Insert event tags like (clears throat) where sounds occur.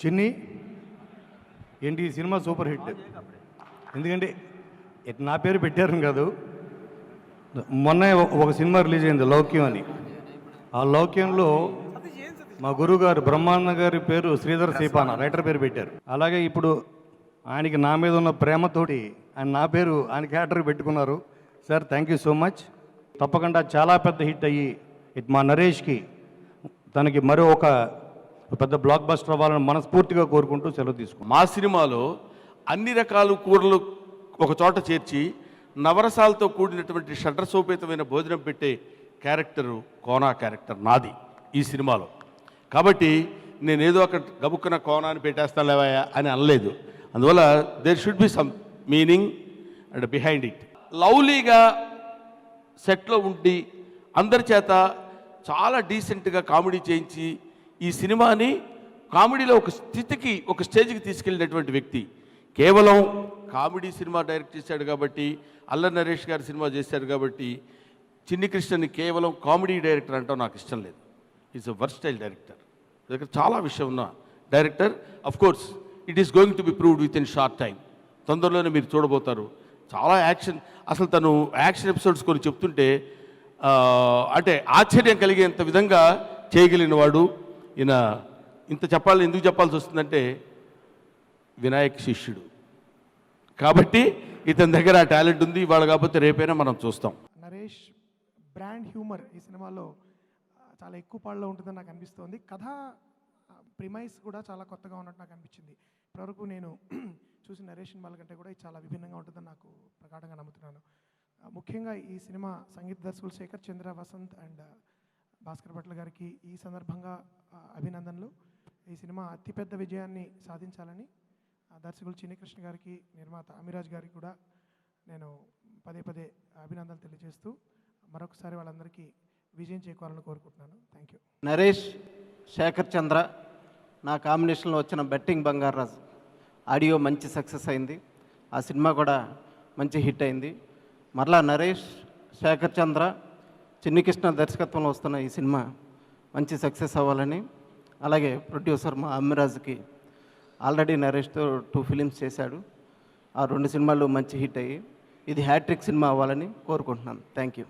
చిన్ని ఏంటి ఈ సినిమా సూపర్ హిట్? ఎందుకంటే ఇట్ నా పేరు పెట్టారు కాదు. మొన్న ఒక సినిమా రిలీజ్ అయింది లౌక్యం అని. ఆ లౌక్యంలో మా గురువు గారు బ్రహ్మానంద గారి పేరు శ్రీధర్ సీపాన రైటర్ పేరు పెట్టారు. అలాగే ఇప్పుడు ఆయనకి నా మీద ఉన్న ప్రేమతోటి ఆయన నా పేరు ఆయన క్యారెక్టర్ పెట్టుకున్నారు. Sir thank you so much తప్పకుండా చాలా పెద్ద హిట్ అయ్యి ఇట్ మా నరేష్కి తనకి మరో ఒక పెద్ద బ్లాక్ బస్టర్ అవ్వాలని మనస్ఫూర్తిగా కోరుకుంటూ సెలవు తీసుకున్నాం. మా సినిమాలో అన్ని రకాల కూరలు ఒక చోట చేర్చి నవరసాలతో కూడినటువంటి షడ్రసోపేతమైన భోజనం పెట్టే క్యారెక్టరు కోనా క్యారెక్టర్ నాది ఈ సినిమాలో. కాబట్టి నేను ఏదో అక్కడ గబుక్కున కోనా అని పెట్టేస్తాను లేవాయా అని అనలేదు. అందువల్ల there should be some meaning and behind it లవ్లీగా సెట్లో ఉండి అందరి చేత చాలా డీసెంట్గా కామెడీ చేయించి ఈ సినిమాని కామెడీలో ఒక స్థితికి ఒక స్టేజ్కి తీసుకెళ్ళినటువంటి వ్యక్తి. కేవలం కామెడీ సినిమా డైరెక్ట్ చేశాడు కాబట్టి అల్ల నరేష్ గారి సినిమా చేశాడు కాబట్టి చిన్ని కృష్ణని కేవలం కామెడీ డైరెక్టర్ అంటాం నాకు ఇష్టం లేదు. ఈజ్ అ వర్స్టైల్ డైరెక్టర్ దగ్గర చాలా విషయం ఉన్న director. Of course it is going to be proved within short time తొందరలోనే మీరు చూడబోతారు. చాలా యాక్షన్ అసలు తను యాక్షన్ ఎపిసోడ్స్ కొన్ని చెప్తుంటే అంటే ఆశ్చర్యం కలిగేంత విధంగా చేయగలిగిన వాడు ఈయన ఇంత చెప్పాలి ఎందుకు చెప్పాల్సి వస్తుందంటే వినాయక్ శిష్యుడు. కాబట్టి ఇతని దగ్గర ఆ టాలెంట్ ఉంది ఇవాళ కాకపోతే రేపైనా మనం చూస్తాం. నరేష్ బ్రాండ్ హ్యూమర్ ఈ సినిమాలో చాలా ఎక్కువ పాళ్ళలో ఉంటుందని నాకు అనిపిస్తోంది. కథ ప్రిమైస్ కూడా చాలా కొత్తగా ఉన్నట్టు నాకు అనిపించింది. ఇప్పటివరకు నేను (clears throat) చూసిన నరేష్ సినిమాల కంటే కూడా ఇది చాలా విభిన్నంగా ఉంటుందని నాకు ప్రగాఢంగా నమ్ముతున్నాను. ముఖ్యంగా ఈ సినిమా సంగీత దర్శకులు శేఖర్ చంద్ర వసంత్ అండ్ భాస్కర్ భట్ల గారికి ఈ సందర్భంగా అభినందనలు. ఈ సినిమా అతిపెద్ద విజయాన్ని సాధించాలని ఆ, దర్శకులు చిన్నికృష్ణ గారికి నిర్మాత అమిరాజ్ గారికి కూడా నేను పదే పదే అభినందనలు తెలియజేస్తూ మరొకసారి వాళ్ళందరికీ విజయం చేకూరాలని కోరుకుంటున్నాను. థ్యాంక్ యూ నరేష్ శేఖర్ చంద్ర నా కాంబినేషన్లో వచ్చిన బెట్టింగ్ బంగారాజు ఆడియో మంచి సక్సెస్ అయింది. ఆ సినిమా కూడా మంచి హిట్ అయింది. మరలా నరేష్ శేఖర్ చంద్ర చిన్నికృష్ణ దర్శకత్వంలో వస్తున్న ఈ సినిమా మంచి సక్సెస్ అవ్వాలని అలాగే ప్రొడ్యూసర్ మా అమ్మిరాజుకి ఆల్రెడీ నరేష్తో టూ ఫిలిమ్స్ చేశాడు. ఆ రెండు సినిమాలు మంచి హిట్ అయ్యి ఇది హ్యాట్రిక్ సినిమా అవ్వాలని కోరుకుంటున్నాను. Thank you.